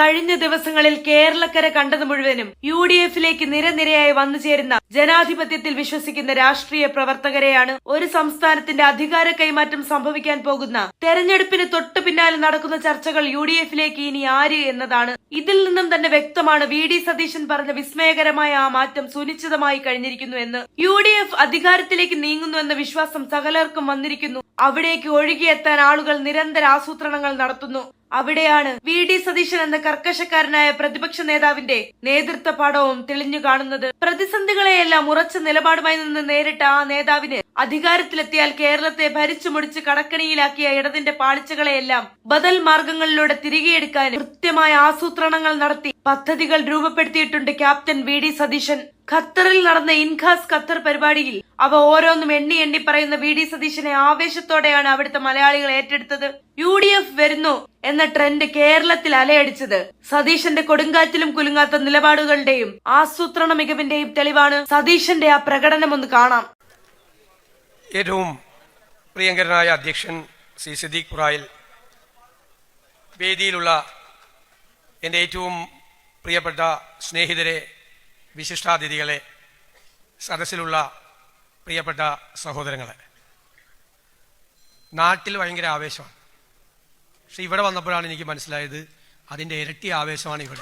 കഴിഞ്ഞ ദിവസങ്ങളിൽ കേരളക്കര കണ്ടത് മുഴുവനും യു ഡി എഫിലേക്ക് നിരനിരയായി വന്നു ചേരുന്ന ജനാധിപത്യത്തിൽ വിശ്വസിക്കുന്ന രാഷ്ട്രീയ പ്രവർത്തകരെയാണ് ഒരു സംസ്ഥാനത്തിന്റെ അധികാര കൈമാറ്റം സംഭവിക്കാൻ പോകുന്ന തെരഞ്ഞെടുപ്പിന് തൊട്ടു പിന്നാലെ നടക്കുന്ന ചർച്ചകൾ യു ഡി എഫിലേക്ക് ഇനി ആര് എന്നതാണ് ഇതിൽ നിന്നും തന്നെ വ്യക്തമാണ് വി ഡി സതീശൻ പറഞ്ഞ വിസ്മയകരമായ ആ മാറ്റം സുനിശ്ചിതമായി കഴിഞ്ഞിരിക്കുന്നു എന്ന്. യു ഡി എഫ് അധികാരത്തിലേക്ക് നീങ്ങുന്നു എന്ന വിശ്വാസം സകലർക്കും വന്നിരിക്കുന്നു. അവിടേക്ക് ഒഴുകിയെത്താൻ ആളുകൾ നിരന്തര ആസൂത്രണങ്ങൾ നടത്തുന്നു. അവിടെയാണ് വി ഡി സതീശൻ എന്ന കർക്കശക്കാരനായ പ്രതിപക്ഷ നേതാവിന്റെ നേതൃത്വ പാഠവും തെളിഞ്ഞു കാണുന്നത്. പ്രതിസന്ധികളെയെല്ലാം ഉറച്ച നിലപാടുമായി നിന്ന് നേരിട്ട ആ നേതാവിന് അധികാരത്തിലെത്തിയാൽ കേരളത്തെ ഭരിച്ചു മുടിച്ച് കടക്കണിയിലാക്കിയ ഇടതിന്റെ പാളിച്ചകളെയെല്ലാം ബദൽ മാർഗങ്ങളിലൂടെ തിരികെയെടുക്കാൻ കൃത്യമായ ആസൂത്രണങ്ങൾ നടത്തി പദ്ധതികൾ രൂപപ്പെടുത്തിയിട്ടുണ്ട് ക്യാപ്റ്റൻ വി ഡി സതീശൻ. ഖത്തറിൽ നടന്ന ഇൻഖാസ് ഖത്തർ പരിപാടിയിൽ അവ ഓരോന്നും എണ്ണി എണ്ണി പറയുന്ന വി ഡി സതീശനെ ആവേശത്തോടെയാണ് അവിടുത്തെ മലയാളികൾ ഏറ്റെടുത്തത്. യു ഡി എഫ് വരുന്നു എന്ന ട്രെൻഡ് കേരളത്തിൽ അലയടിച്ചത്. സതീശന്റെ കൊടുങ്കാറ്റിലും കുലുങ്ങാത്ത നിലപാടുകളുടെയും ആസൂത്രണ മികവിന്റെയും തെളിവാണ് സതീശന്റെ ആ പ്രകടനം ഒന്ന് കാണാം. ഏറ്റവും പ്രിയങ്കരനായ അധ്യക്ഷൻ സി സിദ്ദീഖ് പുറായിൽ വേദിയിലുള്ള എന്റെ ഏറ്റവും പ്രിയപ്പെട്ട സ്നേഹിതരെ വിശിഷ്ടാതിഥികളെ സദസ്സിലുള്ള പ്രിയപ്പെട്ട സഹോദരങ്ങളെ. നാട്ടിൽ ഭയങ്കര ആവേശമാണ്. പക്ഷെ ഇവിടെ വന്നപ്പോഴാണ് എനിക്ക് മനസ്സിലായത് അതിന്റെ ഇരട്ടി ആവേശമാണ് ഇവിടെ.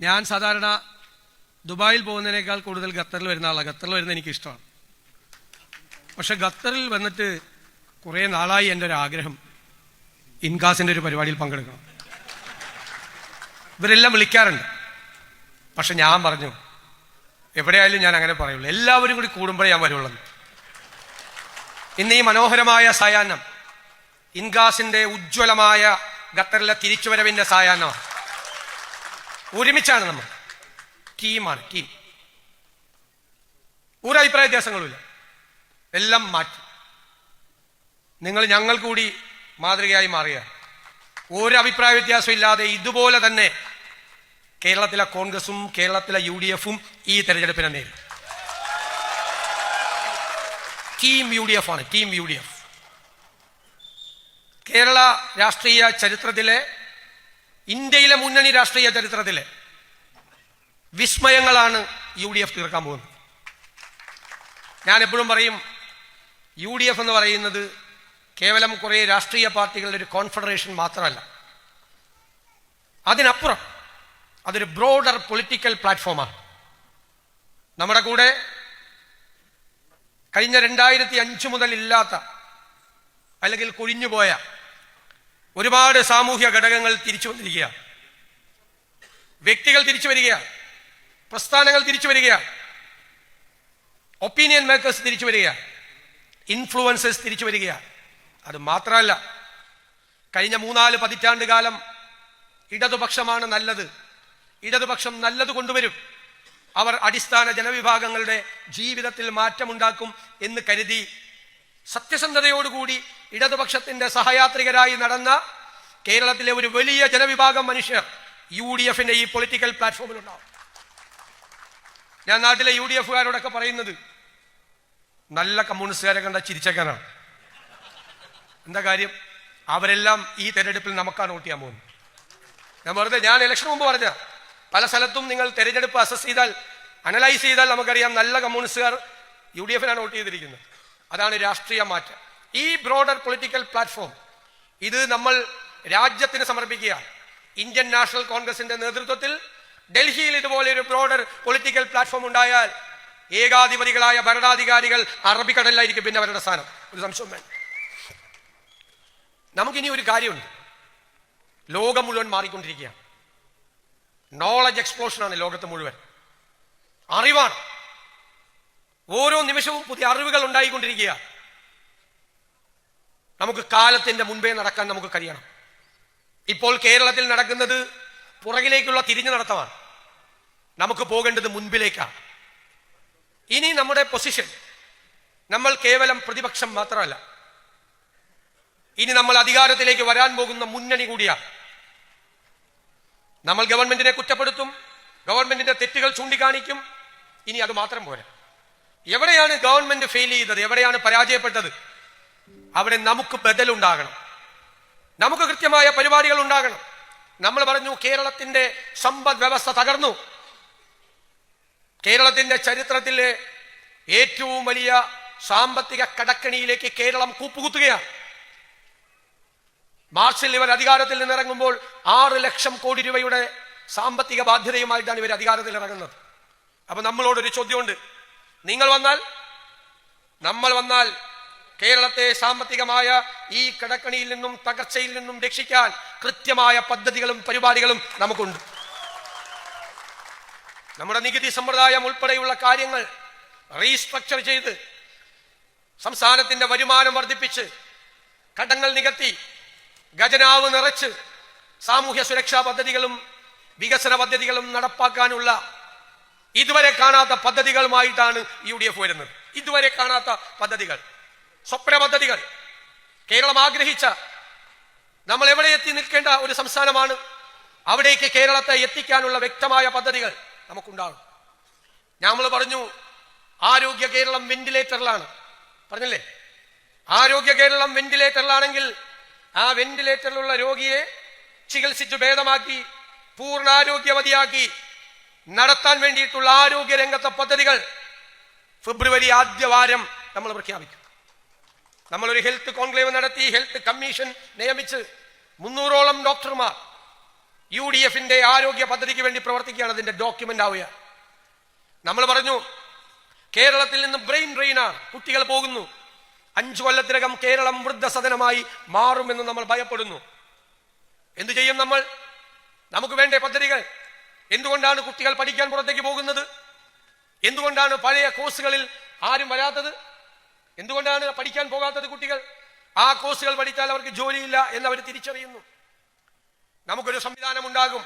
ഞാൻ സാധാരണ ദുബായിൽ പോകുന്നതിനേക്കാൾ കൂടുതൽ ഖത്തറിൽ വരുന്ന ആളാണ്. ഖത്തറിൽ വരുന്നത് എനിക്കിഷ്ടമാണ്. പക്ഷെ ഖത്തറിൽ വന്നിട്ട് കുറേ നാളായി എന്റെ ഒരു ആഗ്രഹം ഇൻകാസിന്റെ ഒരു പരിപാടിയിൽ പങ്കെടുക്കണം. ഇവരെല്ലാം വിളിക്കാറുണ്ട്. പക്ഷെ ഞാൻ പറഞ്ഞു എവിടെയായാലും ഞാൻ അങ്ങനെ പറയുള്ളൂ. എല്ലാവരും കൂടി കൂടുമ്പോഴേ ഞാൻ വരുള്ളൂ ഇന്ന് ഈ മനോഹരമായ സായാഹ്നം ഇൻഗാസിന്റെ ഉജ്ജ്വലമായ ഖത്തറിലെ തിരിച്ചുവരവിന്റെ സായാഹ്നമാണ്. ഒരുമിച്ചാണ് നമ്മൾ. ടീമാണ് ടീം. ഒരു അഭിപ്രായ വ്യത്യാസങ്ങളുമില്ല. എല്ലാം മാറ്റി. നിങ്ങൾ ഞങ്ങൾ കൂടി മാതൃകയായി മാറിയ ഒരു അഭിപ്രായ വ്യത്യാസം ഇല്ലാതെ ഇതുപോലെ തന്നെ കേരളത്തിലെ കോൺഗ്രസും കേരളത്തിലെ യു ഡി എഫും ഈ തെരഞ്ഞെടുപ്പിനെ നേരിടും. ടീം യു ഡി എഫ് ആണ് team U D F Kerala രാഷ്ട്രീയ ചരിത്രത്തിലെ ഇന്ത്യയിലെ മുന്നണി രാഷ്ട്രീയ ചരിത്രത്തിലെ വിസ്മയങ്ങളാണ് യു ഡി എഫ് തീർക്കാൻ പോകുന്നത്. ഞാൻ എപ്പോഴും പറയും യു ഡി എഫ് എന്ന് പറയുന്നത് കേവലം കുറേ രാഷ്ട്രീയ പാർട്ടികളുടെ ഒരു കോൺഫെഡറേഷൻ മാത്രമല്ല. അതിനപ്പുറം അതൊരു ബ്രോഡർ പൊളിറ്റിക്കൽ പ്ലാറ്റ്ഫോമാണ്. നമ്മുടെ കൂടെ കഴിഞ്ഞ രണ്ടായിരത്തി അഞ്ച് മുതൽ ഇല്ലാത്ത അല്ലെങ്കിൽ കൊഴിഞ്ഞുപോയ ഒരുപാട് സാമൂഹ്യ ഘടകങ്ങൾ തിരിച്ചു വന്നിരിക്കുകയാണ് വ്യക്തികൾ തിരിച്ചു വരികയാണ് പ്രസ്ഥാനങ്ങൾ തിരിച്ചു വരികയാണ് ഒപ്പീനിയൻ മേക്കേഴ്സ് തിരിച്ചു വരികയാണ് ഇൻഫ്ലുവൻസേഴ്സ് തിരിച്ചു വരികയാണ് അത് മാത്രമല്ല കഴിഞ്ഞ മൂന്നാൽ പതിറ്റാണ്ട് കാലം ഇടതുപക്ഷമാണ് നല്ലത്. ഇടതുപക്ഷം നല്ലത് കൊണ്ടുവരും. അവർ അടിസ്ഥാന ജനവിഭാഗങ്ങളുടെ ജീവിതത്തിൽ മാറ്റമുണ്ടാക്കും എന്ന് കരുതി സത്യസന്ധതയോടുകൂടി ഇടതുപക്ഷത്തിന്റെ സഹയാത്രികരായി നടന്ന കേരളത്തിലെ ഒരു വലിയ ജനവിഭാഗം മനുഷ്യർ യു ഡി എഫിന്റെ ഈ പൊളിറ്റിക്കൽ പ്ലാറ്റ്ഫോമിൽ പ്ലാറ്റ്ഫോമിലുണ്ടാവും. ഞാൻ നാട്ടിലെ യു ഡി എഫുകാരോടൊക്കെ പറയുന്നത് നല്ല കമ്മ്യൂണിസ്റ്റുകാരെ കണ്ട ചിരിച്ചേക്കാനാണ് എന്താ കാര്യം? അവരെല്ലാം ഈ തെരഞ്ഞെടുപ്പിൽ നമുക്കാണ് വോട്ട് ചെയ്യാൻ പോകുന്നത്. ഞാൻ വെറുതെ ഞാൻ ഇലക്ഷൻ മുമ്പ് പറഞ്ഞ പല സ്ഥലത്തും നിങ്ങൾ തെരഞ്ഞെടുപ്പ് അസസ് ചെയ്താൽ അനലൈസ് ചെയ്താൽ നമുക്കറിയാം നല്ല കമ്മ്യൂണിസ്റ്റുകാർ യു ഡി എഫിനാണ് വോട്ട് ചെയ്തിരിക്കുന്നത്. അതാണ് രാഷ്ട്രീയ മാറ്റം. ഈ ബ്രോഡർ പൊളിറ്റിക്കൽ പ്ലാറ്റ്ഫോം ഇത് നമ്മൾ രാജ്യത്തിന് സമർപ്പിക്കുകയാണ്. ഇന്ത്യൻ നാഷണൽ കോൺഗ്രസിന്റെ നേതൃത്വത്തിൽ ഡൽഹിയിൽ ഇതുപോലെ ഒരു ബ്രോഡർ പൊളിറ്റിക്കൽ പ്ലാറ്റ്ഫോം ഉണ്ടായാൽ ഏകാധിപതികളായ ഭരണാധികാരികൾ അറബിക്കടലിലായിരിക്കും പിന്നെ അവരുടെ സ്ഥാനം. ഒരു സംശയം വേണ്ട നമുക്കിനി ഒരു കാര്യമുണ്ട്. ലോകം മുഴുവൻ മാറിക്കൊണ്ടിരിക്കുകയാണ്. നോളജ് എക്സ്പ്ലോഷനാണ് ലോകത്ത് മുഴുവൻ. അറിവാണ്. ഓരോ നിമിഷവും പുതിയ അറിവുകൾ ഉണ്ടായിക്കൊണ്ടിരിക്കുക നമുക്ക് കാലത്തിന്റെ മുൻപേ നടക്കാൻ നമുക്ക് കഴിയണം. ഇപ്പോൾ കേരളത്തിൽ നടക്കുന്നത് പുറകിലേക്കുള്ള തിരിഞ്ഞു നടത്തമാണ്. നമുക്ക് പോകേണ്ടത് മുൻപിലേക്കാണ്. ഇനി നമ്മുടെ പൊസിഷൻ നമ്മൾ കേവലം പ്രതിപക്ഷം മാത്രമല്ല. ഇനി നമ്മൾ അധികാരത്തിലേക്ക് വരാൻ പോകുന്ന മുന്നണി കൂടിയാണ് നമ്മൾ ഗവൺമെന്റിനെ കുറ്റപ്പെടുത്തും ഗവൺമെന്റിന്റെ തെറ്റുകൾ ചൂണ്ടിക്കാണിക്കും. ഇനി അത് മാത്രം പോരാ. എവിടെയാണ് ഗവൺമെന്റ് ഫെയിൽ ചെയ്തത്? എവിടെയാണ് പരാജയപ്പെട്ടത്? അവിടെ നമുക്ക് ബദലുണ്ടാകണം. നമുക്ക് കൃത്യമായ പരിപാടികൾ ഉണ്ടാകണം. നമ്മൾ പറഞ്ഞു കേരളത്തിന്റെ സമ്പദ് വ്യവസ്ഥ തകർന്നു. കേരളത്തിന്റെ ചരിത്രത്തിലെ ഏറ്റവും വലിയ സാമ്പത്തിക കടക്കണിയിലേക്ക് കേരളം കൂപ്പുകുത്തുകയാണ്. മാർച്ചിൽ ഇവർ അധികാരത്തിൽ നിന്നിറങ്ങുമ്പോൾ ആറ് ലക്ഷം കോടി രൂപയുടെ സാമ്പത്തിക ബാധ്യതയുമായിട്ടാണ് ഇവർ അധികാരത്തിൽ ഇറങ്ങുന്നത്. അപ്പൊ നമ്മളോടൊരു ചോദ്യമുണ്ട്. നിങ്ങൾ വന്നാൽ നമ്മൾ വന്നാൽ കേരളത്തെ സാമ്പത്തികമായ ഈ കിടക്കണിയിൽ നിന്നും തകർച്ചയിൽ നിന്നും രക്ഷിക്കാൻ കൃത്യമായ പദ്ധതികളും പരിപാടികളും നമുക്കുണ്ട്. നമ്മുടെ നികുതി സമ്പ്രദായം ഉൾപ്പെടെയുള്ള കാര്യങ്ങൾ റീസ്ട്രക്ചർ ചെയ്ത് സംസ്ഥാനത്തിന്റെ വരുമാനം വർദ്ധിപ്പിച്ച് കടങ്ങൾ നികത്തി ഖജനാവ് നിറച്ച് സാമൂഹ്യ സുരക്ഷാ പദ്ധതികളും വികസന പദ്ധതികളും നടപ്പാക്കാനുള്ള ഇതുവരെ കാണാത്ത പദ്ധതികളുമായിട്ടാണ് യു ഡി എഫ് വരുന്നത്. ഇതുവരെ കാണാത്ത പദ്ധതികൾ സ്വപ്ന പദ്ധതികൾ. കേരളം ആഗ്രഹിച്ച നമ്മൾ എവിടെ എത്തി നിൽക്കേണ്ട ഒരു സംസ്ഥാനമാണ് അവിടേക്ക് കേരളത്തെ എത്തിക്കാനുള്ള വ്യക്തമായ പദ്ധതികൾ നമുക്കുണ്ടാകും. നമ്മൾ പറഞ്ഞു ആരോഗ്യ കേരളം വെന്റിലേറ്ററിലാണ്. പറഞ്ഞില്ലേ? ആരോഗ്യ കേരളം വെന്റിലേറ്ററിലാണെങ്കിൽ ആ വെന്റിലേറ്ററിലുള്ള രോഗിയെ ചികിത്സിച്ചു ഭേദമാക്കി പൂർണാരോഗ്യവതിയാക്കി നടത്താൻ വേണ്ടിയിട്ടുള്ള ആരോഗ്യ രംഗത്തെ പദ്ധതികൾ ഫെബ്രുവരി ആദ്യ വാരം നമ്മൾ പ്രഖ്യാപിക്കും. നമ്മളൊരു ഹെൽത്ത് കോൺക്ലേവ് നടത്തി ഹെൽത്ത് കമ്മീഷൻ നിയമിച്ച് മുന്നൂറോളം ഡോക്ടർമാർ യു ഡി എഫിന്റെ ആരോഗ്യ പദ്ധതിക്ക് വേണ്ടി പ്രവർത്തിക്കുകയാണ്. അതിന്റെ ഡോക്യുമെന്റ് ആവുക. നമ്മൾ പറഞ്ഞു കേരളത്തിൽ നിന്ന് ബ്രെയിൻ ഡ്രെയിനാണ് കുട്ടികൾ പോകുന്നു. അഞ്ചു കൊല്ലത്തിനകം കേരളം വൃദ്ധസദനമായി മാറുമെന്ന് നമ്മൾ ഭയപ്പെടുന്നു. എന്തു ചെയ്യും നമ്മൾ? നമുക്ക് വേണ്ട പദ്ധതികൾ. എന്തുകൊണ്ടാണ് കുട്ടികൾ പഠിക്കാൻ പുറത്തേക്ക് പോകുന്നത്? എന്തുകൊണ്ടാണ് പഴയ കോഴ്സുകളിൽ ആരും വരാത്തത്? എന്തുകൊണ്ടാണ് പഠിക്കാൻ പോകാത്തത് കുട്ടികൾ? ആ കോഴ്സുകൾ പഠിച്ചാൽ അവർക്ക് ജോലിയില്ല എന്ന് അവർ തിരിച്ചറിയുന്നു. നമുക്കൊരു സംവിധാനം ഉണ്ടാകും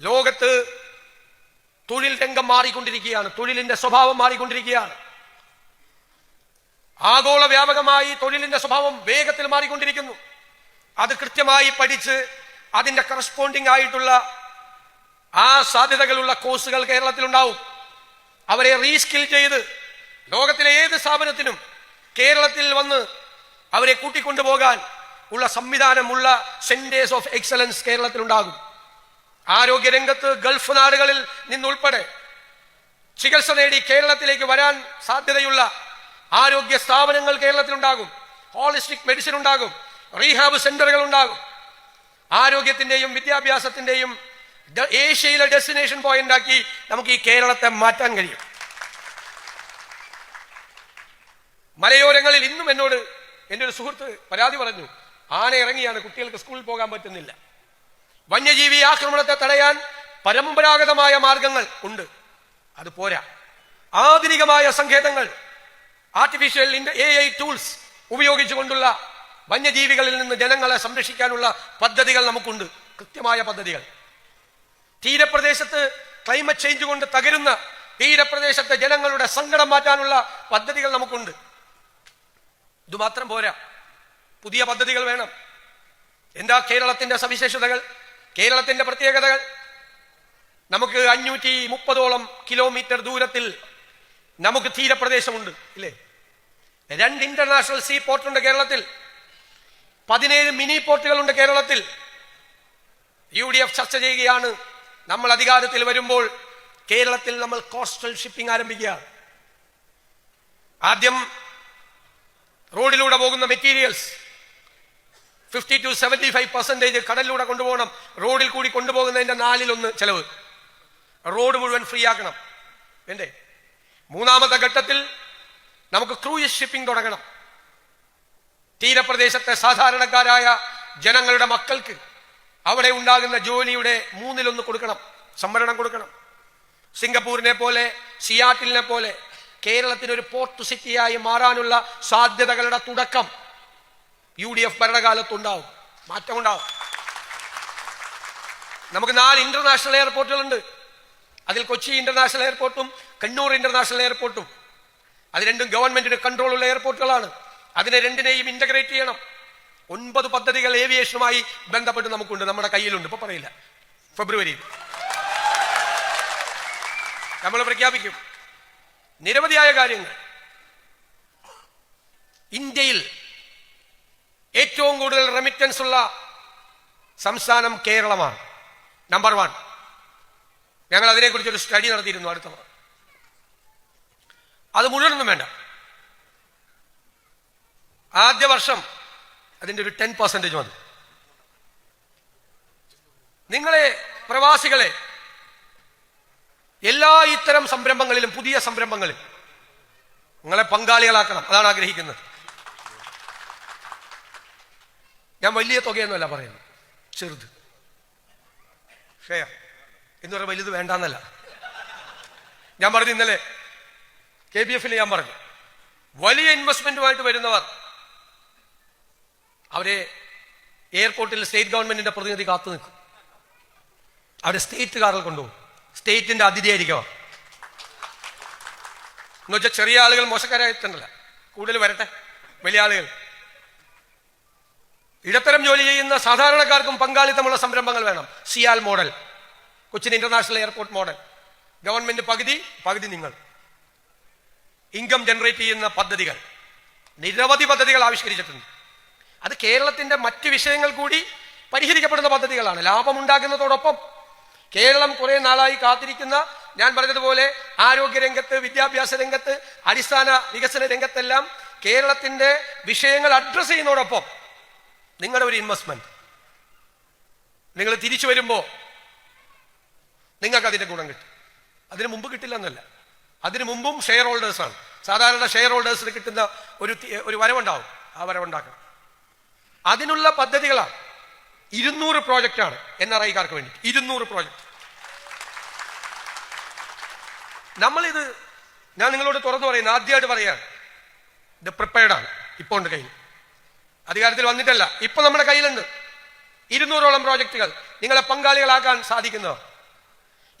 ലോകത്ത് തൊഴിൽ രംഗം മാറിക്കൊണ്ടിരിക്കുകയാണ്. തൊഴിലിന്റെ സ്വഭാവം മാറിക്കൊണ്ടിരിക്കുകയാണ്. ആഗോള വ്യാപകമായി തൊഴിലിന്റെ സ്വഭാവം വേഗത്തിൽ മാറിക്കൊണ്ടിരിക്കുന്നു. അത് കൃത്യമായി പഠിച്ച് അതിന്റെ കറസ്പോണ്ടിങ് ആയിട്ടുള്ള ആ സാധ്യതകളുള്ള കോഴ്സുകൾ കേരളത്തിലുണ്ടാവും. അവരെ റീസ്കിൽ ചെയ്ത് ലോകത്തിലെ ഏത് സ്ഥാപനത്തിനും കേരളത്തിൽ വന്ന് അവരെ കൂട്ടിക്കൊണ്ടുപോകാൻ ഉള്ള സംവിധാനമുള്ള സെന്റേഴ്സ് ഓഫ് എക്സലൻസ് കേരളത്തിലുണ്ടാകും. ആരോഗ്യരംഗത്ത് ഗൾഫ് നാടുകളിൽ നിന്നുൾപ്പെടെ ചികിത്സ നേടി കേരളത്തിലേക്ക് വരാൻ സാധ്യതയുള്ള ആരോഗ്യ സ്ഥാപനങ്ങൾ കേരളത്തിലുണ്ടാകും. ഹോളിസ്റ്റിക് മെഡിസിൻ ഉണ്ടാകും. റീഹാബ് സെന്ററുകൾ ഉണ്ടാകും. ആരോഗ്യത്തിന്റെയും വിദ്യാഭ്യാസത്തിന്റെയും ഏഷ്യയിലെ ഡെസ്റ്റിനേഷൻ പോയിന്റ് ആക്കി നമുക്ക് ഈ കേരളത്തെ മാറ്റാൻ കഴിയും. മലയോരങ്ങളിൽ ഇന്നും എന്നോട് എന്റെ ഒരു സുഹൃത്ത് പരാതി പറഞ്ഞു ആന ഇറങ്ങിയാണ് കുട്ടികൾക്ക് സ്കൂളിൽ പോകാൻ പറ്റുന്നില്ല. വന്യജീവി ആക്രമണത്തെ തടയാൻ പരമ്പരാഗതമായ മാർഗങ്ങൾ ഉണ്ട്. അത് പോരാ. ആധുനികമായ സങ്കേതങ്ങൾ ആർട്ടിഫിഷ്യൽ എ ഐ ടൂൾസ് ഉപയോഗിച്ചുകൊണ്ടുള്ള വന്യജീവികളിൽ നിന്ന് ജനങ്ങളെ സംരക്ഷിക്കാനുള്ള പദ്ധതികൾ നമുക്കുണ്ട്. കൃത്യമായ പദ്ധതികൾ. തീരപ്രദേശത്ത് ക്ലൈമറ്റ് ചേഞ്ച് കൊണ്ട് തകരുന്ന തീരപ്രദേശത്തെ ജനങ്ങളുടെ സങ്കടം മാറ്റാനുള്ള പദ്ധതികൾ നമുക്കുണ്ട്. ഇതുമാത്രം പോരാ. പുതിയ പദ്ധതികൾ വേണം. എന്താ കേരളത്തിന്റെ സവിശേഷതകൾ? കേരളത്തിന്റെ പ്രത്യേകതകൾ? നമുക്ക് അഞ്ഞൂറ്റി മുപ്പതോളം കിലോമീറ്റർ ദൂരത്തിൽ നമുക്ക് തീരപ്രദേശമുണ്ട് ഇല്ലേ? രണ്ട് ഇന്റർനാഷണൽ സീ പോർട്ടുണ്ട് കേരളത്തിൽ. പതിനേഴ് മിനി പോർട്ടുകളുണ്ട് കേരളത്തിൽ. യു ഡി എഫ് ചർച്ച ചെയ്യുകയാണ്. നമ്മൾ അധികാരത്തിൽ വരുമ്പോൾ കേരളത്തിൽ നമ്മൾ കോസ്റ്റൽ ഷിപ്പിംഗ് ആരംഭിക്കുക. ആദ്യം റോഡിലൂടെ പോകുന്ന materials fifty to seventy five percentage കടലിലൂടെ കൊണ്ടുപോകണം. റോഡിൽ കൂടി കൊണ്ടുപോകുന്നതിന്റെ നാലിലൊന്ന് ചെലവ്. റോഡ് മുഴുവൻ ഫ്രീ ആക്കണം. വേണ്ടേ? മൂന്നാമത്തെ ഘട്ടത്തിൽ നമുക്ക് ക്രൂയിസ് ഷിപ്പിംഗ് തുടങ്ങണം. തീരപ്രദേശത്തെ സാധാരണക്കാരായ ജനങ്ങളുടെ മക്കൾക്ക് അവിടെ ഉണ്ടാകുന്ന ജോലിയുടെ മൂന്നിലൊന്ന് കൊടുക്കണം. സംവരണം കൊടുക്കണം. സിംഗപ്പൂരിനെ പോലെ സിയാട്ടിലിനെ പോലെ കേരളത്തിന് ഒരു പോർട്ട് സിറ്റിയായി മാറാനുള്ള സാധ്യതകളുടെ തുടക്കം യു ഡി എഫ് ഭരണകാലത്തുണ്ടാവും. മാറ്റമുണ്ടാവും നമുക്ക് നാല് ഇന്റർനാഷണൽ എയർപോർട്ടുകളുണ്ട് അതിൽ കൊച്ചി ഇന്റർനാഷണൽ എയർപോർട്ടും കണ്ണൂർ ഇന്റർനാഷണൽ എയർപോർട്ടും അത് രണ്ടും ഗവൺമെന്റിന്റെ കൺട്രോളുള്ള എയർപോർട്ടുകളാണ്. അതിനെ രണ്ടിനെയും ഇന്റഗ്രേറ്റ് ചെയ്യണം. ഒൻപത് പദ്ധതികൾ ഏവിയേഷനുമായി ബന്ധപ്പെട്ട് നമുക്കുണ്ട്. നമ്മുടെ കയ്യിലുണ്ട്. ഇപ്പൊ പറയില്ല. ഫെബ്രുവരിയിൽ നമ്മൾ പ്രഖ്യാപിക്കും. നിരവധിയായ കാര്യങ്ങൾ. ഇന്ത്യയിൽ ഏറ്റവും കൂടുതൽ റെമിറ്റൻസ് ഉള്ള സംസ്ഥാനം കേരളമാണ്. നമ്പർ വൺ ഞങ്ങൾ അതിനെക്കുറിച്ച് ഒരു സ്റ്റഡി നടത്തിയിരുന്നു അടുത്ത. അത് മുഴുവനൊന്നും വേണ്ട. ആദ്യ വർഷം അതിന്റെ ഒരു ടെൻ പെർസെന്റേജ് മതി നിങ്ങളെ പ്രവാസികളെ എല്ലാ ഇത്തരം സംരംഭങ്ങളിലും പുതിയ സംരംഭങ്ങളിൽ നിങ്ങളെ പങ്കാളികളാക്കണം. അതാണ് ആഗ്രഹിക്കുന്നത്. ഞാൻ വലിയ തുകയൊന്നുമല്ല പറയുന്നത്. ചെറുത്. എന്ന് പറഞ്ഞാൽ വലുത് വേണ്ടെന്നല്ല. ഞാൻ പറഞ്ഞു ഇന്നലെ കെ ബി എഫിൽ ഞാൻ പറഞ്ഞു. വലിയ ഇൻവെസ്റ്റ്മെന്റുമായിട്ട് വരുന്നവർ അവരെ എയർപോർട്ടിൽ സ്റ്റേറ്റ് ഗവൺമെന്റിന്റെ പ്രതിനിധി കാത്തു നിൽക്കും. അവിടെ സ്റ്റേറ്റ് കാറിൽ കൊണ്ടുപോകും. സ്റ്റേറ്റിന്റെ അതിഥിയായിരിക്കും അവർ. എന്ന് വെച്ചാൽ ചെറിയ ആളുകൾ മോശക്കാരായിട്ടുണ്ടല്ല. കൂടുതൽ വരട്ടെ വലിയ ആളുകൾ. ഇടത്തരം ജോലി ചെയ്യുന്ന സാധാരണക്കാർക്കും പങ്കാളിത്തമുള്ള സംരംഭങ്ങൾ വേണം. CIAL model Cochin international airport model. Government പകുതി പകുതി നിങ്ങൾ. ഇൻകം ജനറേറ്റ് ചെയ്യുന്ന പദ്ധതികൾ. നിരവധി പദ്ധതികൾ ആവിഷ്കരിച്ചിട്ടുണ്ട്. അത് കേരളത്തിന്റെ മറ്റു വിഷയങ്ങൾ കൂടി പരിഹരിക്കപ്പെടുന്ന പദ്ധതികളാണ്. ലാഭമുണ്ടാക്കുന്നതോടൊപ്പം കേരളം കുറെ നാളായി കാത്തിരിക്കുന്ന ഞാൻ പറഞ്ഞതുപോലെ ആരോഗ്യ രംഗത്ത് വിദ്യാഭ്യാസ രംഗത്ത് അടിസ്ഥാന വികസന രംഗത്തെല്ലാം കേരളത്തിന്റെ വിഷയങ്ങൾ അഡ്രസ് ചെയ്യുന്നതോടൊപ്പം നിങ്ങളുടെ ഒരു ഇൻവെസ്റ്റ്മെന്റ് നിങ്ങൾ തിരിച്ചു വരുമ്പോൾ നിങ്ങൾക്ക് അതിന്റെ ഗുണം കിട്ടും. അതിനു മുമ്പ് കിട്ടില്ല എന്നല്ല അതിന് മുമ്പും ഷെയർ ഹോൾഡേഴ്സാണ് സാധാരണ ഷെയർ ഹോൾഡേഴ്സിന് കിട്ടുന്ന ഒരു ഒരു വരവുണ്ടാവും. ആ വരവുണ്ടാക്കണം. അതിനുള്ള പദ്ധതികളാണ്. ഇരുന്നൂറ് പ്രോജക്റ്റാണ് എൻ ആർ ഐക്കാർക്ക് വേണ്ടി. ഇരുന്നൂറ് പ്രോജക്റ്റ് നമ്മളിത് ഞാൻ നിങ്ങളോട് തുറന്നു പറയുന്നു. ആദ്യമായിട്ട് പറയാണ് ഇത് പ്രിപ്പയർഡ് ആണ്. ഇപ്പോൾ ഉണ്ട് കയ്യിൽ അധികാരത്തിൽ വന്നിട്ടല്ല. ഇപ്പൊ നമ്മുടെ കയ്യിലുണ്ട്. ഇരുന്നൂറോളം പ്രോജക്റ്റുകൾ നിങ്ങളെ പങ്കാളികളാക്കാൻ സാധിക്കുന്നതാണ്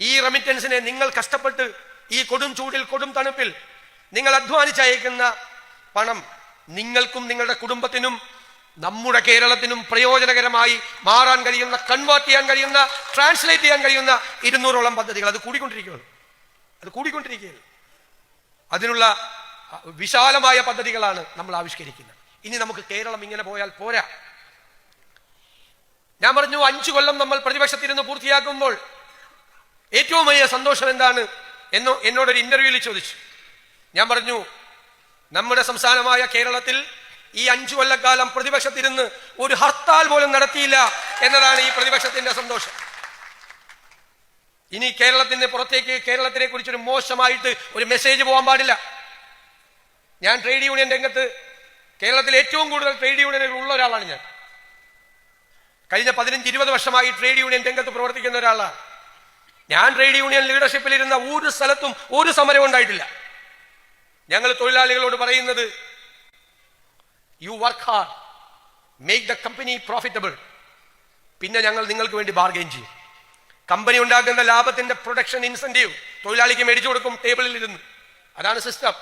ഈ റെമിറ്റൻസിനെ നിങ്ങൾ കഷ്ടപ്പെട്ട് ഈ കൊടും ചൂടിൽ കൊടും തണുപ്പിൽ നിങ്ങൾ അധ്വാനിച്ചയക്കുന്ന പണം നിങ്ങൾക്കും നിങ്ങളുടെ കുടുംബത്തിനും നമ്മുടെ കേരളത്തിനും പ്രയോജനകരമായി മാറാൻ കഴിയുന്ന കൺവേർട്ട് ചെയ്യാൻ കഴിയുന്ന ട്രാൻസ്ലേറ്റ് ചെയ്യാൻ കഴിയുന്ന ഇരുന്നൂറോളം പദ്ധതികൾ അത് കൂടിക്കൊണ്ടിരിക്കുകയാണ്. അത് കൂടിക്കൊണ്ടിരിക്കുകയാണ്. അതിനുള്ള വിശാലമായ പദ്ധതികളാണ് നമ്മൾ ആവിഷ്കരിക്കുന്നത്. ഇനി നമുക്ക് കേരളം ഇങ്ങനെ പോയാൽ പോരാ. ഞാൻ പറഞ്ഞു അഞ്ചു കൊല്ലം നമ്മൾ പ്രതിപക്ഷത്തിരുന്ന് പൂർത്തിയാക്കുമ്പോൾ ഏറ്റവും വലിയ സന്തോഷം എന്താണ്? എന്നോ എന്നോടൊരു ഇന്റർവ്യൂവിൽ ചോദിച്ചു. ഞാൻ പറഞ്ഞു നമ്മുടെ സംസ്ഥാനമായ കേരളത്തിൽ ഈ അഞ്ചു കൊല്ലക്കാലം പ്രതിപക്ഷത്തിരുന്ന് ഒരു ഹർത്താൽ പോലും നടത്തിയില്ല എന്നതാണ് ഈ പ്രതിപക്ഷത്തിന്റെ സന്തോഷം. ഇനി കേരളത്തിന്റെ പുറത്തേക്ക് കേരളത്തിനെ കുറിച്ചൊരു മോശമായിട്ട് ഒരു മെസ്സേജ് പോകാൻ പാടില്ല. ഞാൻ ട്രേഡ് യൂണിയൻ രംഗത്ത് കേരളത്തിൽ ഏറ്റവും കൂടുതൽ ട്രേഡ് യൂണിയനുകൾ ഉള്ള ഒരാളാണ് ഞാൻ. കഴിഞ്ഞ പതിനഞ്ച് ഇരുപത് വർഷമായി ട്രേഡ് യൂണിയൻ രംഗത്ത് പ്രവർത്തിക്കുന്ന ഒരാളാണ്. ഞാൻ ട്രേഡ് യൂണിയൻ ലീഡർഷിപ്പിൽ ഇരുന്ന ഒരു സ്ഥലത്തും ഒരു സമരം ഉണ്ടായിട്ടില്ല. ഞങ്ങൾ തൊഴിലാളികളോട് പറയുന്നത് you work hard make the company profitable പിന്നെ ഞങ്ങൾ നിങ്ങൾക്ക് വേണ്ടി ബാർഗെയിൻ ചെയ്യും. കമ്പനി ഉണ്ടാക്കുന്ന ലാഭത്തിന്റെ പ്രൊഡക്ഷൻ ഇൻസെന്റീവ് തൊഴിലാളിക്ക് മേടിച്ചു കൊടുക്കും ടേബിളിൽ ഇരുന്ന്. അതാണ് സിസ്റ്റം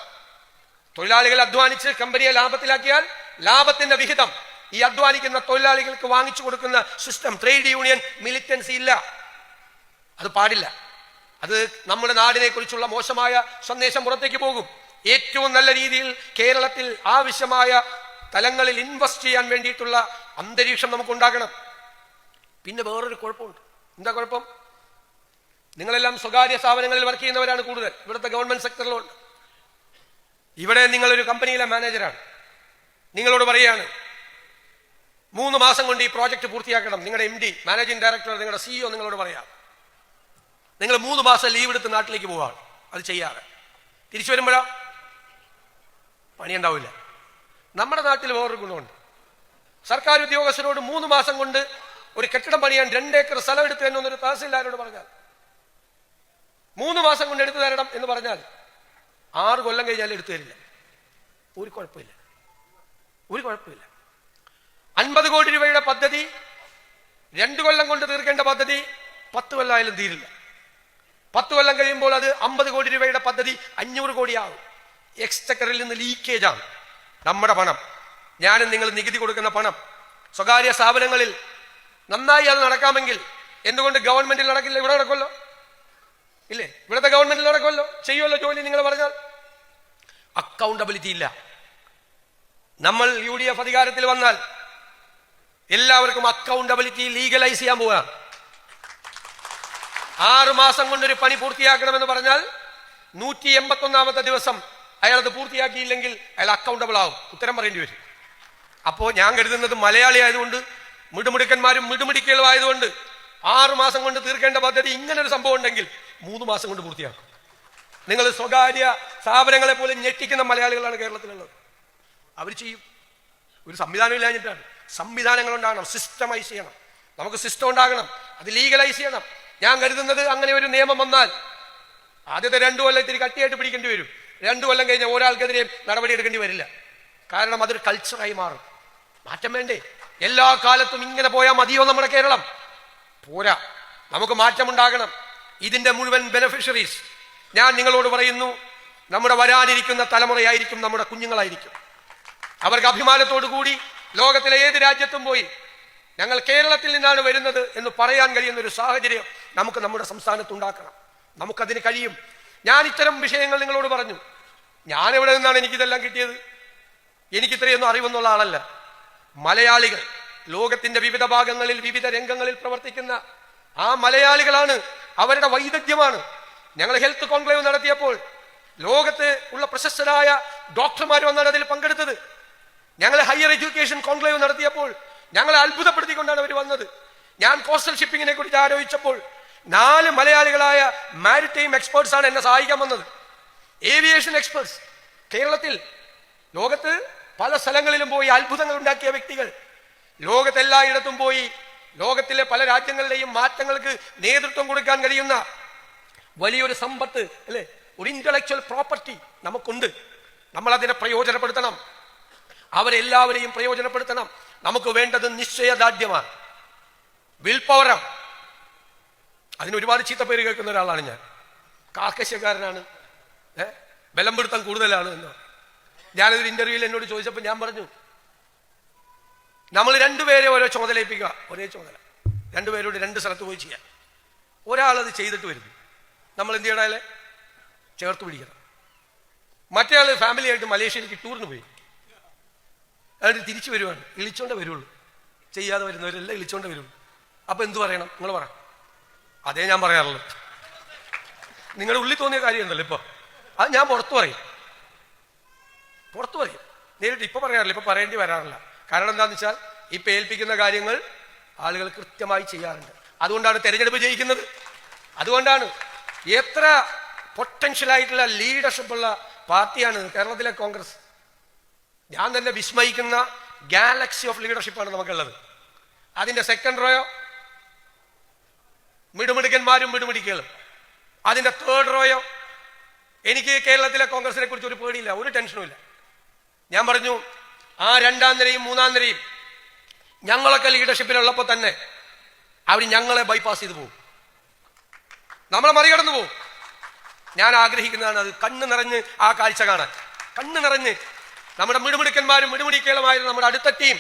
തൊഴിലാളികൾ അധ്വാനിച്ച് കമ്പനിയെ ലാഭത്തിലാക്കിയാൽ ലാഭത്തിന്റെ വിഹിതം ഈ അധ്വാനിക്കുന്ന തൊഴിലാളികൾക്ക് വാങ്ങിച്ചു കൊടുക്കുന്ന സിസ്റ്റം ട്രേഡ് യൂണിയൻ മിലിറ്റൻസി ഇല്ല. അത് പാടില്ല. അത് നമ്മുടെ നാടിനെ കുറിച്ചുള്ള മോശമായ സന്ദേശം പുറത്തേക്ക് പോകും. ഏറ്റവും നല്ല രീതിയിൽ കേരളത്തിൽ ആവശ്യമായ തലങ്ങളിൽ ഇൻവെസ്റ്റ് ചെയ്യാൻ വേണ്ടിയിട്ടുള്ള അന്തരീക്ഷം നമുക്ക് ഉണ്ടാകണം പിന്നെ വേറൊരു കുഴപ്പമുണ്ട്. എന്താ കുഴപ്പം? നിങ്ങളെല്ലാം സ്വകാര്യ സ്ഥാപനങ്ങളിൽ വർക്ക് ചെയ്യുന്നവരാണ് കൂടുതൽ. ഇവിടുത്തെ ഗവൺമെന്റ് സെക്ടറിലുണ്ട് ഇവിടെ നിങ്ങളൊരു കമ്പനിയിലെ മാനേജരാണ് നിങ്ങളോട് പറയാണ് മൂന്ന് മാസം കൊണ്ട് ഈ പ്രോജക്റ്റ് പൂർത്തിയാക്കണം. നിങ്ങളുടെ എം ഡി മാനേജിംഗ് ഡയറക്ടർ നിങ്ങളുടെ സിഇഒ നിങ്ങളോട് പറയാം. നിങ്ങൾ മൂന്ന് മാസം ലീവ് എടുത്ത് നാട്ടിലേക്ക് പോവാണ്. അത് ചെയ്യാറ് തിരിച്ചു വരുമ്പോഴാ? പണിയുണ്ടാവില്ല. നമ്മുടെ നാട്ടിൽ വേറൊരു ഗുണമുണ്ട്. സർക്കാർ ഉദ്യോഗസ്ഥരോട് മൂന്ന് മാസം കൊണ്ട് ഒരു കെട്ടിടം പണിയാൻ രണ്ടേക്കർ സ്ഥലം എടുത്തു തന്നെ ഒരു തഹസിൽദാരോട് പറഞ്ഞാൽ. മൂന്ന് മാസം കൊണ്ട് എടുത്തു തരണം എന്ന് പറഞ്ഞാൽ ആറ് കൊല്ലം കഴിഞ്ഞാൽ എടുത്തു തരില്ല. ഒരു കുഴപ്പമില്ല. ഒരു കുഴപ്പമില്ല. അൻപത് കോടി രൂപയുടെ പദ്ധതി രണ്ടു കൊല്ലം കൊണ്ട് തീർക്കേണ്ട പദ്ധതി പത്ത് കൊല്ലമായാലും തീരില്ല. പത്ത് കൊല്ലം കഴിയുമ്പോൾ അത് അമ്പത് കോടി രൂപയുടെ പദ്ധതി അഞ്ഞൂറ് കോടിയാകും. എക്സ്ചക്കറിൽ നിന്ന് ലീക്കേജ് ആണ്. നമ്മുടെ പണം. ഞാനും നിങ്ങൾ നികുതി കൊടുക്കുന്ന പണം. സ്വകാര്യ സ്ഥാപനങ്ങളിൽ നന്നായി അത് നടക്കാമെങ്കിൽ എന്തുകൊണ്ട് ഗവൺമെന്റിൽ നടക്കില്ല? ഇവിടെ നടക്കുമല്ലോ. ഇല്ലേ? ഇവിടുത്തെ ഗവൺമെന്റിൽ നടക്കുമല്ലോ. ചെയ്യുമല്ലോ ജോലി നിങ്ങൾ പറഞ്ഞാൽ. അക്കൗണ്ടബിലിറ്റി ഇല്ല. നമ്മൾ യു ഡി എഫ് അധികാരത്തിൽ വന്നാൽ എല്ലാവർക്കും അക്കൗണ്ടബിലിറ്റി ലീഗലൈസ് ചെയ്യാൻ പോവുകയാണ്. ആറ് മാസം കൊണ്ടൊരു പണി പൂർത്തിയാക്കണമെന്ന് പറഞ്ഞാൽ നൂറ്റി എൺപത്തൊന്നാമത്തെ ദിവസം അയാൾ അത് പൂർത്തിയാക്കിയില്ലെങ്കിൽ അയാൾ അക്കൗണ്ടബിൾ ആവും. ഉത്തരം പറയേണ്ടി വരും. അപ്പോ ഞാൻ കരുതുന്നത് മലയാളി ആയതുകൊണ്ട് മിടുമിടുക്കന്മാരും മിടുമിടിക്കുകളും ആയതുകൊണ്ട് ആറ് മാസം കൊണ്ട് തീർക്കേണ്ട പദ്ധതി ഇങ്ങനെ ഒരു സംഭവം ഉണ്ടെങ്കിൽ മൂന്ന് മാസം കൊണ്ട് പൂർത്തിയാക്കും. നിങ്ങൾ സ്വകാര്യ സ്ഥാപനങ്ങളെ പോലെ ഞെട്ടിക്കുന്ന മലയാളികളാണ് കേരളത്തിലുള്ളത്. അവർ ചെയ്യും. ഒരു സംവിധാനം ഇല്ലാഞ്ഞിട്ടാണ്. സംവിധാനങ്ങൾ ഉണ്ടാകണം. സിസ്റ്റമൈസ് ചെയ്യണം. നമുക്ക് സിസ്റ്റം ഉണ്ടാകണം. അത് ലീഗലൈസ് ചെയ്യണം. ഞാൻ കരുതുന്നത് അങ്ങനെ ഒരു നിയമം വന്നാൽ ആദ്യത്തെ രണ്ടു കൊല്ലം ഇത്തിരി കട്ടിയായിട്ട് പിടിക്കേണ്ടി വരും. രണ്ടു കൊല്ലം കഴിഞ്ഞാൽ ഒരാൾക്കെതിരെ നടപടി എടുക്കേണ്ടി വരില്ല. കാരണം അതൊരു കൾച്ചറായി മാറും. മാറ്റം വേണ്ടേ? എല്ലാ കാലത്തും ഇങ്ങനെ പോയാൽ മതിയോ നമ്മുടെ കേരളം? പോരാ. നമുക്ക് മാറ്റമുണ്ടാകണം. ഇതിന്റെ മുഴുവൻ ബെനഫിഷ്യറീസ് ഞാൻ നിങ്ങളോട് പറയുന്നു നമ്മുടെ വരാനിരിക്കുന്ന തലമുറയായിരിക്കും നമ്മുടെ കുഞ്ഞുങ്ങളായിരിക്കും. അവർക്ക് അഭിമാനത്തോടു കൂടി ലോകത്തിലെ ഏത് രാജ്യത്തും പോയി ഞങ്ങൾ കേരളത്തിൽ നിന്നാണ് വരുന്നത് എന്ന് പറയാൻ കഴിയുന്ന ഒരു സാഹചര്യം നമുക്ക് നമ്മുടെ സംസ്ഥാനത്ത് ഉണ്ടാക്കണം. നമുക്കതിന് കഴിയും. ഞാൻ ഇത്തരം വിഷയങ്ങൾ നിങ്ങളോട് പറഞ്ഞു. ഞാൻ എവിടെ നിന്നാണ് എനിക്കിതെല്ലാം കിട്ടിയത്? എനിക്ക് ഇത്രയൊന്നും അറിവെന്നുള്ള ആളല്ല. മലയാളികൾ ലോകത്തിന്റെ വിവിധ ഭാഗങ്ങളിൽ വിവിധ രംഗങ്ങളിൽ പ്രവർത്തിക്കുന്ന ആ മലയാളികളാണ് അവരുടെ വൈദഗ്ധ്യമാണ്. ഞങ്ങൾ ഹെൽത്ത് കോൺക്ലേവ് നടത്തിയപ്പോൾ ലോകത്ത് ഉള്ള പ്രശസ്തരായ ഡോക്ടർമാർ വന്നാണ് അതിൽ പങ്കെടുത്തത്. ഞങ്ങൾ ഹയർ എഡ്യൂക്കേഷൻ കോൺക്ലേവ് നടത്തിയപ്പോൾ ഞങ്ങളെ അത്ഭുതപ്പെടുത്തിക്കൊണ്ടാണ് അവർ വന്നത്. ഞാൻ കോസ്റ്റൽ ഷിപ്പിങ്ങിനെ കുറിച്ച് ആലോചിച്ചപ്പോൾ നാല് മലയാളികളായ മാരിടൈം എക്സ്പേർട്സ് ആണ് എന്നെ സഹായിക്കാൻ വന്നത്. Aviation experts. കേരളത്തിൽ ലോകത്ത് പല സ്ഥലങ്ങളിലും പോയി അത്ഭുതങ്ങൾ ഉണ്ടാക്കിയ വ്യക്തികൾ. ലോകത്തെല്ലായിടത്തും പോയി ലോകത്തിലെ പല രാജ്യങ്ങളുടെയും മാറ്റങ്ങൾക്ക് നേതൃത്വം കൊടുക്കാൻ കഴിയുന്ന വലിയൊരു സമ്പത്ത് അല്ലെ? ഒരു ഇന്റലക്ച്വൽ പ്രോപ്പർട്ടി നമുക്കുണ്ട്. നമ്മൾ അതിനെ പ്രയോജനപ്പെടുത്തണം. അവരെല്ലാവരെയും പ്രയോജനപ്പെടുത്തണം. നമുക്ക് വേണ്ടത് നിശ്ചയദാർഢ്യമാണ്. വിൽ പവറാണ് അതിന് ഒരുപാട് പേര് കേൾക്കുന്ന ഒരാളാണ് ഞാൻ. കാക്കശ്യക്കാരനാണ് ഏ? ബലം പിടുത്തം കൂടുതലാണ് എന്ന്. ഞാനൊരു ഇന്റർവ്യൂവിൽ എന്നോട് ചോദിച്ചപ്പോൾ ഞാൻ പറഞ്ഞു നമ്മൾ രണ്ടുപേരെ ഓരോ ചുമതല ഏൽപ്പിക്കുക. ഒരേ ചുമതല. രണ്ടുപേരോട് രണ്ട് സ്ഥലത്ത് പോയി ചെയ്യാൻ. ഒരാളത് ചെയ്തിട്ട് വരുന്നു. നമ്മൾ എന്ത് ചെയ്യണേ ചേർത്ത് പിടിക്കണം. മറ്റേ ഫാമിലി ആയിട്ട് മലേഷ്യയിലേക്ക് ടൂറിന് പോയി. എന്നിട്ട് തിരിച്ചു വരുവാണ്. ഇളിച്ചോണ്ടേ വരുള്ളൂ. ചെയ്യാതെ വരുന്നവരെല്ലാം ഇളിച്ചോണ്ടേ വരുള്ളൂ. അപ്പൊ എന്തു പറയണം? നിങ്ങൾ പറ. അതേ ഞാൻ പറയാറുള്ളൂ. നിങ്ങളുടെ ഉള്ളിൽ തോന്നിയ കാര്യമുണ്ടല്ലോ ഇപ്പൊ. അത് ഞാൻ പുറത്തു പറയും. പുറത്തു പറയും. നേരിട്ട് ഇപ്പൊ പറയാറില്ല ഇപ്പൊ പറയേണ്ടി വരാറില്ല. കാരണം എന്താണെന്ന് വെച്ചാൽ ഇപ്പൊ ഏൽപ്പിക്കുന്ന കാര്യങ്ങൾ ആളുകൾ കൃത്യമായി ചെയ്യാറുണ്ട്. അതുകൊണ്ടാണ് തെരഞ്ഞെടുപ്പ് ജയിക്കുന്നത്. അതുകൊണ്ടാണ് എത്ര പൊട്ടൻഷ്യൽ ആയിട്ടുള്ള ലീഡർഷിപ്പ് ഉള്ള പാർട്ടിയാണ് കേരളത്തിലെ കോൺഗ്രസ്. ഞാൻ തന്നെ വിസ്മയിക്കുന്ന ഗാലക്സി ഓഫ് ലീഡർഷിപ്പാണ് നമുക്കുള്ളത്. അതിന്റെ സെക്കൻഡ് റോയോ മിടുമിടുക്കന്മാരും മിടുമിടിക്കുകളും. അതിന്റെ തേർഡ് റോയോ എനിക്ക് കേരളത്തിലെ കോൺഗ്രസിനെ കുറിച്ച് ഒരു പേടിയില്ല ഒരു ടെൻഷനും ഇല്ല. ഞാൻ പറഞ്ഞു ആ രണ്ടാം നിരയും മൂന്നാം നിരയും ഞങ്ങളൊക്കെ ലീഡർഷിപ്പിലുള്ളപ്പോൾ തന്നെ അവർ ഞങ്ങളെ ബൈപ്പാസ് ചെയ്തു പോകും. നമ്മളെ മറികടന്നു പോകും. ഞാൻ ആഗ്രഹിക്കുന്നതാണ് അത് കണ്ണ് നിറഞ്ഞ് ആ കാഴ്ച കാണാൻ. കണ്ണ് നിറഞ്ഞ് നമ്മുടെ മിടുമിടുക്കന്മാരും മിടുമിടിക്കലുമായിരുന്നു നമ്മുടെ അടുത്ത ടീം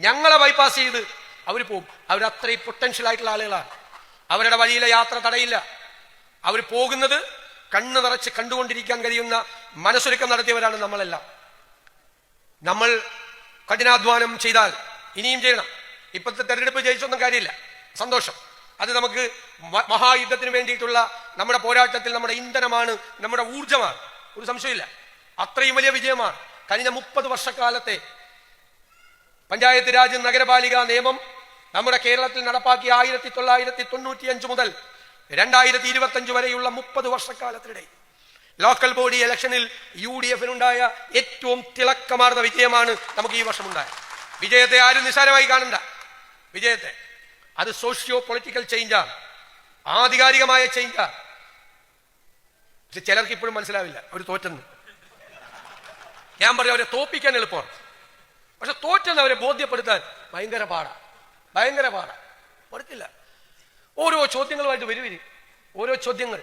ഞങ്ങളെ ബൈപ്പാസ് ചെയ്ത് അവർ പോകും. അവർ അത്രയും പൊട്ടൻഷ്യൽ ആയിട്ടുള്ള ആളുകളാണ്. അവരുടെ വഴിയിലെ യാത്ര തടയില്ല. അവർ പോകുന്നത് കണ്ണു നിറച്ച് കണ്ടുകൊണ്ടിരിക്കാൻ കഴിയുന്ന മനസ്സൊരുക്കം നടത്തിയവരാണ് നമ്മളെല്ലാം. നമ്മൾ കഠിനാധ്വാനം ചെയ്താൽ ഇനിയും ചെയ്യണം. ഇപ്പോഴത്തെ തെരഞ്ഞെടുപ്പ് ജയിച്ചൊന്നും കാര്യമില്ല. സന്തോഷം. അത് നമുക്ക് മഹായുദ്ധത്തിന് വേണ്ടിയിട്ടുള്ള നമ്മുടെ പോരാട്ടത്തിൽ നമ്മുടെ ഇന്ധനമാണ് നമ്മുടെ ഊർജമാണ് ഒരു സംശയമില്ല അത്രയും വലിയ വിജയമാണ്. കഴിഞ്ഞ മുപ്പത് വർഷക്കാലത്തെ പഞ്ചായത്ത് രാജ് നഗരപാലിക നിയമം നമ്മുടെ കേരളത്തിൽ നടപ്പാക്കിയ ആയിരത്തി തൊള്ളായിരത്തി തൊണ്ണൂറ്റി അഞ്ച് മുതൽ രണ്ടായിരത്തി ഇരുപത്തി അഞ്ച് വരെയുള്ള മുപ്പത് വർഷക്കാലത്തിനിടെ ലോക്കൽ ബോഡി ഇലക്ഷനിൽ യു ഡി എഫിനുണ്ടായ ഏറ്റവും തിളക്കമാർന്ന വിജയമാണ് നമുക്ക് ഈ വർഷമുണ്ടായത്. വിജയത്തെ ആരും നിസ്സാരമായി കാണണ്ട. വിജയത്തെ. അത് സോഷ്യോ പൊളിറ്റിക്കൽ ചേഞ്ചാണ് ആധികാരികമായ ചേഞ്ചാണ് പക്ഷെ ചിലർക്ക് ഇപ്പോഴും മനസ്സിലാവില്ല. അവർ തോറ്റെന്ന്. ഞാൻ പറയാം അവരെ തോപ്പിക്കാൻ എളുപ്പമാണ് പക്ഷെ തോറ്റെന്ന് അവരെ ബോധ്യപ്പെടുത്താൻ ഭയങ്കര പാടാ. ഭയങ്കര പാട പഠിച്ചില്ല ഓരോ ചോദ്യങ്ങളുമായിട്ട് വരുവിരി ഓരോ ചോദ്യങ്ങൾ.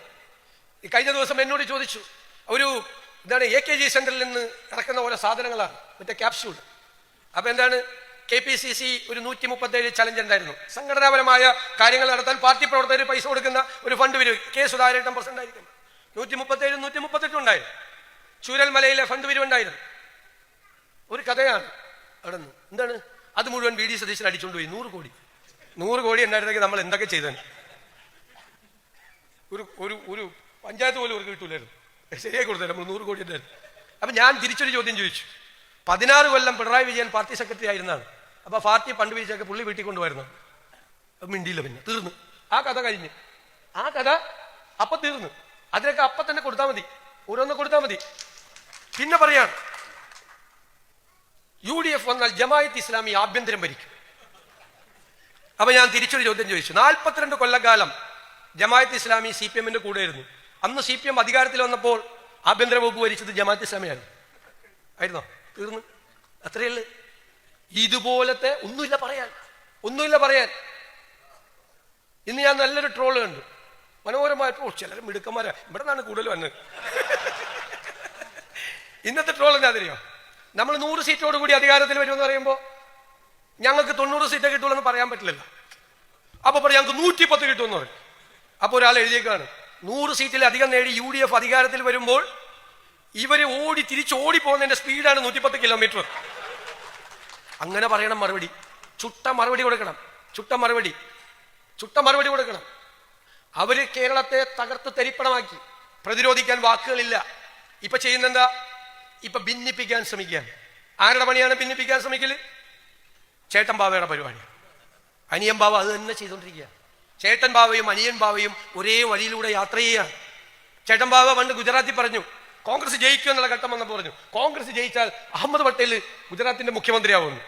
ഈ കഴിഞ്ഞ ദിവസം എന്നോട് ചോദിച്ചു ഒരു എന്താണ് എ കെ ജി സെന്ററിൽ നിന്ന് ഇറക്കുന്ന ഓരോ സാധനങ്ങളാണ്. മറ്റേ ക്യാപ്സ്യൂൾ അപ്പൊ എന്താണ്? കെ പി സി സി ഒരു നൂറ്റി മുപ്പത്തേഴ് ചലഞ്ച് ഉണ്ടായിരുന്നു. സംഘടനാപരമായ കാര്യങ്ങൾ നടത്താൻ പാർട്ടി പ്രവർത്തകർ പൈസ കൊടുക്കുന്ന ഒരു ഫണ്ട് വരും. കെ സുധാകരൻ പ്രസിഡന്റ് ആയിരിക്കും. നൂറ്റി മുപ്പത്തേഴ് നൂറ്റി മുപ്പത്തെട്ടും ഉണ്ടായിരുന്നു. ചൂരൽമലയിലെ ഫണ്ട് പിരിവുണ്ടായിരുന്നു ഒരു കഥയാണ് അവിടെ നിന്ന്. എന്താണ്? അത് മുഴുവൻ വി ഡി സതീശൻ അടിച്ചുകൊണ്ട് പോയി. നൂറ് കോടി. നൂറ് കോടി ഉണ്ടായിരുന്നെങ്കിൽ നമ്മൾ എന്തൊക്കെ ചെയ്തേനെ? ഒരു ഒരു ഒരു പഞ്ചായത്ത് പോലും ഒരു കിട്ടൂലായിരുന്നു. ശരിയായി കൊടുത്തത് നമ്മൾ നൂറ് കോടി ഉണ്ടായിരുന്നു അപ്പൊ ഞാൻ തിരിച്ചൊരു ചോദ്യം ചോദിച്ചു. പതിനാറ് കൊല്ലം പിണറായി വിജയൻ പാർട്ടി സെക്രട്ടറി ആയിരുന്നാണ്. അപ്പൊ പാർട്ടി പണ്ട് വിജയൊക്കെ പുള്ളി വീട്ടിൽ കൊണ്ടുവരുന്നു മിണ്ടിയില്ല പിന്നെ. തീർന്നു. ആ കഥ കഴിഞ്ഞ്. ആ കഥ അപ്പൊ തീർന്നു. അതിനൊക്കെ അപ്പൊ തന്നെ കൊടുത്താൽ മതി. ഓരോന്ന് കൊടുത്താൽ മതി. പിന്നെ പറയാണ്. യു ഡി എഫ് വന്നാൽ ജമായത്ത് ഇസ്ലാമി ആഭ്യന്തരം ഭരിക്കും. അപ്പൊ ഞാൻ തിരിച്ചൊരു ചോദ്യം ചോദിച്ചു. നാൽപ്പത്തിരണ്ട് കൊല്ലക്കാലം ജമായത്ത് ഇസ്ലാമി സി പി എമ്മിന്റെ കൂടെയായിരുന്നു. അന്ന് സി പി എം അധികാരത്തിൽ വന്നപ്പോൾ ആഭ്യന്തര വകുപ്പ് ഭരിച്ചത് ജമാഅത്ത് ഇസ്ലാമിയായിരുന്നു. ആയിരുന്നോ? തീർന്നു. അത്രയല്ലേ? ഇതുപോലത്തെ ഒന്നുമില്ല പറയാൻ. ഒന്നുമില്ല പറയാൻ. ഇന്ന് ഞാൻ നല്ലൊരു ട്രോൾ കണ്ടു. മനോഹരമായ ട്രോൾ. ചിലർ മിടുക്കന്മാരാ. ഇവിടെ നിന്നാണ് കൂടുതൽ വന്നത്. ഇന്നത്തെ ട്രോൾ എന്താ അറിയോ നമ്മൾ നൂറ് സീറ്റോട് കൂടി അധികാരത്തിൽ വരുമെന്ന് പറയുമ്പോൾ ഞങ്ങൾക്ക് തൊണ്ണൂറ് സീറ്റ് കിട്ടുള്ളൂ എന്ന് പറയാൻ പറ്റില്ലല്ലോ. അപ്പോൾ പറയും ഞങ്ങൾക്ക് നൂറ്റി പത്ത് കിട്ടുമെന്ന് പറയും. അപ്പൊ ഒരാൾ എഴുതിയേക്കാണ് നൂറ് സീറ്റിൽ അധികം നേടി യു ഡി എഫ് അധികാരത്തിൽ വരുമ്പോൾ ഇവർ ഓടി തിരിച്ച് ഓടി പോകുന്നതിന്റെ സ്പീഡാണ് നൂറ്റിപ്പത്ത് കിലോമീറ്റർ. അങ്ങനെ പറയണം മറുപടി. ചുട്ട മറുപടി കൊടുക്കണം. ചുട്ട മറുപടി. ചുട്ട മറുപടി കൊടുക്കണം. അവർ കേരളത്തെ തകർത്ത് തരിപ്പണമാക്കി. പ്രതിരോധിക്കാൻ വാക്കുകളില്ല. ഇപ്പൊ ചെയ്യുന്നെന്താ? ഇപ്പൊ ഭിന്നിപ്പിക്കാൻ ശ്രമിക്കുകയാണ്. ആരുടെ പണിയാണ് ഭിന്നിപ്പിക്കാൻ ശ്രമിക്കൽ? ചേട്ടൻ ബാവയുടെ പരിപാടി അനിയൻ ബാവ അത് തന്നെ ചെയ്തുകൊണ്ടിരിക്കുക ചേട്ടൻ ബാവയും അനിയൻ ബാവയും ഒരേ വഴിയിലൂടെ യാത്ര ചെയ്യുകയാണ്. ചേട്ടൻ ബാവ പണ്ട് ഗുജറാത്തിൽ പറഞ്ഞു കോൺഗ്രസ് ജയിക്കും എന്നുള്ള ഘട്ടം വന്നപ്പോൾ പറഞ്ഞു കോൺഗ്രസ് ജയിച്ചാൽ അഹമ്മദ് പട്ടേൽ ഗുജറാത്തിന്റെ മുഖ്യമന്ത്രിയാവുന്നു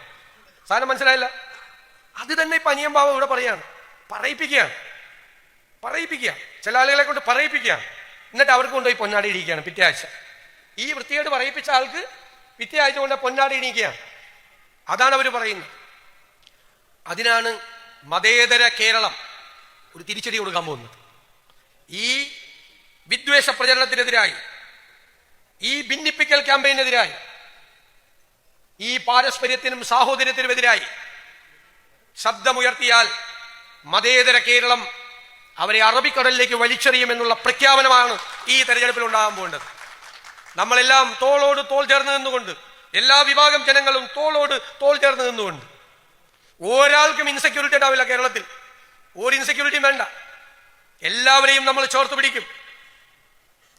സാധനം മനസ്സിലായില്ല? അത് തന്നെ ഇപ്പൊ അനിയൻ ബാവ ഇവിടെ പറയാണ്. പറയിപ്പിക്കുകയാണ്. പറയിപ്പിക്കുക ചില ആളുകളെ കൊണ്ട് പറയിപ്പിക്കുക എന്നിട്ട് അവർക്ക് കൊണ്ടുപോയി പൊന്നാടി ഇടിക്കുകയാണ് പിറ്റേ ആഴ്ച. ഈ വൃത്തിയോട് പറയിപ്പിച്ച ആൾക്ക് വിദ്യ ആയതുകൊണ്ട് കൊണ്ട് പൊന്നാടി ഇണിക്കുകയാണ് അതാണ് അവർ പറയുന്നത്. അതിനാണ് മതേതര കേരളം ഒരു തിരിച്ചടി കൊടുക്കാൻ പോകുന്നത്. ഈ വിദ്വേഷ പ്രചരണത്തിനെതിരായി ഈ ഭിന്നിപ്പിക്കൽ ക്യാമ്പയിനെതിരായി ഈ പാരസ്പര്യത്തിനും സാഹോദര്യത്തിനുമെതിരായി ശബ്ദമുയർത്തിയാൽ മതേതര കേരളം അവരെ അറബിക്കടലിലേക്ക് വലിച്ചെറിയുമെന്നുള്ള പ്രഖ്യാപനമാണ് ഈ തെരഞ്ഞെടുപ്പിൽ ഉണ്ടാകാൻ പോകേണ്ടത് നമ്മളെല്ലാം തോളോട് തോൾ ചേർന്ന് നിന്നുകൊണ്ട് എല്ലാ വിഭാഗം ജനങ്ങളും തോളോട് തോൾ ചേർന്ന് നിന്നുകൊണ്ട്. ഒരാൾക്കും ഇൻസെക്യൂരിറ്റി ഉണ്ടാവില്ല കേരളത്തിൽ. ഒരു ഇൻസെക്യൂരിറ്റിയും വേണ്ട. എല്ലാവരെയും നമ്മൾ ചേർത്ത് പിടിക്കും.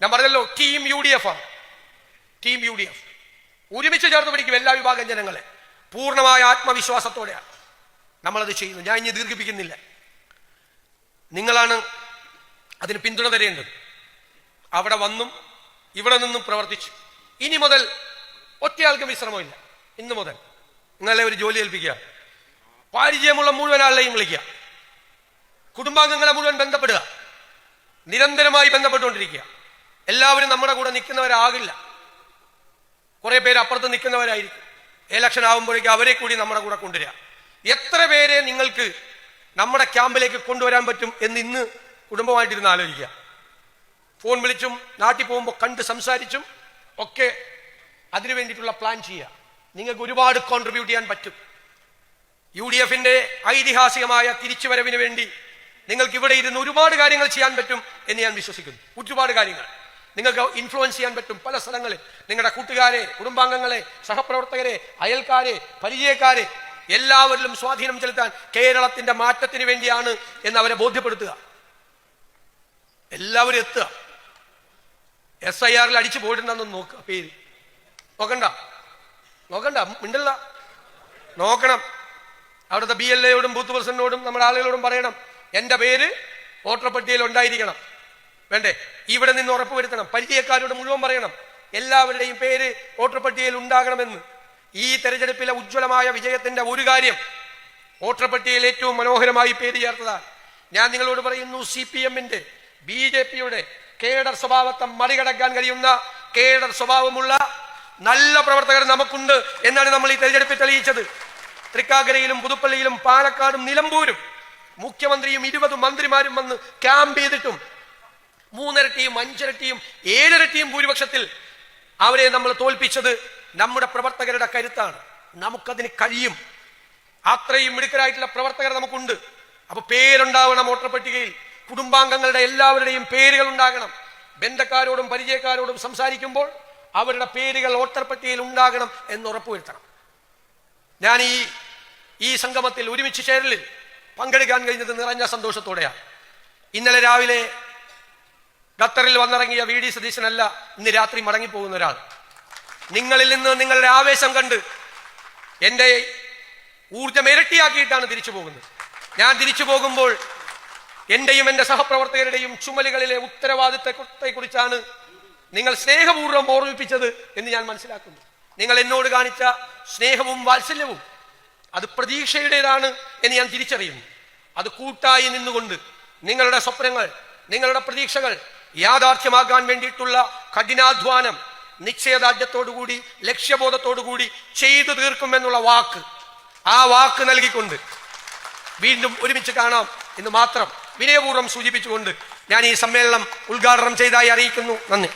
ഞാൻ പറഞ്ഞല്ലോ ടീം യു ഡി എഫ് ആണ്. ടീം യു ഡി എഫ് ഒരുമിച്ച് ചേർത്ത് പിടിക്കും എല്ലാ വിഭാഗം ജനങ്ങളെ. പൂർണമായ ആത്മവിശ്വാസത്തോടെയാണ് നമ്മളത് ചെയ്യുന്നു ഞാൻ ഇനി ദീർഘിപ്പിക്കുന്നില്ല. നിങ്ങളാണ് അതിന് പിന്തുണ തരേണ്ടത്. അവിടെ വന്നും ഇവിടെ നിന്നും പ്രവർത്തിച്ചു. ഇനി മുതൽ ഒറ്റയാൾക്കും വിശ്രമമില്ല. ഇന്ന് മുതൽ. ഇന്നലെ ഒരു ജോലി ഏൽപ്പിക്കുക. പരിചയമുള്ള മുഴുവൻ ആളെയും വിളിക്കുക. കുടുംബാംഗങ്ങളെ മുഴുവൻ ബന്ധപ്പെടുക. നിരന്തരമായി ബന്ധപ്പെട്ടുകൊണ്ടിരിക്കുക. എല്ലാവരും നമ്മുടെ കൂടെ നിൽക്കുന്നവരാകില്ല. കുറെ പേര് അപ്പുറത്ത് നിൽക്കുന്നവരായിരിക്കും. ഇലക്ഷൻ ആകുമ്പോഴേക്കും അവരെ കൂടി നമ്മുടെ കൂടെ കൊണ്ടുവരിക. എത്ര പേരെ നിങ്ങൾക്ക് നമ്മുടെ ക്യാമ്പിലേക്ക് കൊണ്ടുവരാൻ പറ്റും എന്ന് ഇന്ന് കുടുംബമായിട്ടിരുന്ന് ആലോചിക്കുക. ഫോൺ വിളിച്ചും നാട്ടിൽ പോകുമ്പോൾ കണ്ട് സംസാരിച്ചും ഒക്കെ അതിനു വേണ്ടിയിട്ടുള്ള പ്ലാൻ ചെയ്യുക. നിങ്ങൾക്ക് ഒരുപാട് കോൺട്രിബ്യൂട്ട് ചെയ്യാൻ പറ്റും. യു ഡി എഫിന്റെ ഐതിഹാസികമായ തിരിച്ചുവരവിന് വേണ്ടി നിങ്ങൾക്ക് ഇവിടെ ഇരുന്ന് ഒരുപാട് കാര്യങ്ങൾ ചെയ്യാൻ പറ്റും എന്ന് ഞാൻ വിശ്വസിക്കുന്നു. ഒരുപാട് കാര്യങ്ങൾ. നിങ്ങൾക്ക് ഇൻഫ്ലുവൻസ് ചെയ്യാൻ പറ്റും. പല സ്ഥലങ്ങളിൽ നിങ്ങളുടെ കൂട്ടുകാരെ കുടുംബാംഗങ്ങളെ സഹപ്രവർത്തകരെ അയൽക്കാരെ പരിചയക്കാരെ എല്ലാവരിലും സ്വാധീനം ചെലുത്താൻ കേരളത്തിന്റെ മാറ്റത്തിന് വേണ്ടിയാണ് എന്ന് അവരെ ബോധ്യപ്പെടുത്തുക. എല്ലാവരും എത്തുക. എസ് ഐ ആറിൽ അടിച്ചു പോയിട്ടുണ്ടെന്ന് നോക്കുക പേര്. നോക്കണ്ട. നോക്കണ്ട മിണ്ടല്ല. നോക്കണം. അവിടുത്തെ ബി എൽ എയോടും ബൂത്ത് പ്രസിഡന്റിനോടും നമ്മുടെ ആളുകളോടും പറയണം. എന്റെ പേര് വോട്ടർ പട്ടികയിൽ ഉണ്ടായിരിക്കണം. വേണ്ടേ? ഇവിടെ നിന്ന് ഉറപ്പുവരുത്തണം പരിചയക്കാരോട് മുഴുവൻ പറയണം. എല്ലാവരുടെയും പേര് വോട്ടർ പട്ടികയിൽ ഉണ്ടാകണമെന്ന്. ഈ തെരഞ്ഞെടുപ്പിലെ ഉജ്ജ്വലമായ വിജയത്തിന്റെ ഒരു കാര്യം വോട്ടർ പട്ടികയിൽ ഏറ്റവും മനോഹരമായി പേര് ചേർത്തതാണ്. ഞാൻ നിങ്ങളോട് പറയുന്നു സി പി എമ്മിന്റെ ബി ജെ പിയുടെ കേഡർ സ്വഭാവത്തെ മറികടക്കാൻ കഴിയുന്ന കേഡർ സ്വഭാവമുള്ള നല്ല പ്രവർത്തകർ നമുക്കുണ്ട് എന്നാണ് നമ്മൾ ഈ തെരഞ്ഞെടുപ്പിൽ തെളിയിച്ചത്. തൃക്കാക്കരയിലും പുതുപ്പള്ളിയിലും പാലക്കാടും നിലമ്പൂരും മുഖ്യമന്ത്രിയും ഇരുപത് മന്ത്രിമാരും വന്ന് ക്യാമ്പ് ചെയ്തിട്ടും മൂന്നിരട്ടിയും അഞ്ചിരട്ടിയും ഏഴിരട്ടിയും ഭൂരിപക്ഷത്തിൽ അവരെ നമ്മൾ തോൽപ്പിച്ചത് നമ്മുടെ പ്രവർത്തകരുടെ കരുത്താണ്. നമുക്കതിന് കഴിയും. അത്രയും മിടുക്കരായിട്ടുള്ള പ്രവർത്തകർ നമുക്കുണ്ട്. അപ്പൊ പേരുണ്ടാവണം വോട്ടർ പട്ടികയിൽ കുടുംബാംഗങ്ങളുടെ എല്ലാവരുടെയും പേരുകൾ ഉണ്ടാകണം. ബന്ധക്കാരോടും പരിചയക്കാരോടും സംസാരിക്കുമ്പോൾ അവരുടെ പേരുകൾ ഓട്ടർപ്പട്ടിയിൽ ഉണ്ടാകണം എന്ന് ഉറപ്പുവരുത്തണം. ഞാൻ ഈ ഈ സംഗമത്തിൽ ഒരുമിച്ച് ചേരലിൽ പങ്കെടുക്കാൻ കഴിഞ്ഞത് നിറഞ്ഞ സന്തോഷത്തോടെയാണ്. ഇന്നലെ രാവിലെ ഖത്തറിൽ വന്നിറങ്ങിയ വി ഡി സതീശനല്ല ഇന്ന് രാത്രി മടങ്ങിപ്പോകുന്ന ഒരാൾ. നിങ്ങളിൽ നിന്ന് നിങ്ങളുടെ ആവേശം കണ്ട് എന്റെ ഊർജം ഇരട്ടിയാക്കിയിട്ടാണ് തിരിച്ചു പോകുന്നത്. ഞാൻ തിരിച്ചു പോകുമ്പോൾ എന്റെയും എന്റെ സഹപ്രവർത്തകരുടെയും ചുമലുകളിലെ ഉത്തരവാദിത്തത്തെ കുറിച്ചാണ് നിങ്ങൾ സ്നേഹപൂർവം ഓർമ്മിപ്പിച്ചത് എന്ന് ഞാൻ മനസ്സിലാക്കുന്നു. നിങ്ങൾ എന്നോട് കാണിച്ച സ്നേഹവും വാത്സല്യവും അത് പ്രതീക്ഷയുടേതാണ് എന്ന് ഞാൻ തിരിച്ചറിയുന്നു. അത് കൂട്ടായി നിന്നുകൊണ്ട് നിങ്ങളുടെ സ്വപ്നങ്ങൾ നിങ്ങളുടെ പ്രതീക്ഷകൾ യാഥാർത്ഥ്യമാക്കാൻ വേണ്ടിയിട്ടുള്ള കഠിനാധ്വാനം നിശ്ചയദാർഢ്യത്തോടുകൂടി ലക്ഷ്യബോധത്തോടുകൂടി ചെയ്തു തീർക്കുമെന്നുള്ള വാക്ക് ആ വാക്ക് നൽകിക്കൊണ്ട് വീണ്ടും ഒരുമിച്ച് കാണാം എന്ന് മാത്രം വിനയപൂർവം സൂചിപ്പിച്ചുകൊണ്ട് ഞാൻ ഈ സമ്മേളനം ഉദ്ഘാടനം ചെയ്തായി അറിയിക്കുന്നു. നന്ദി.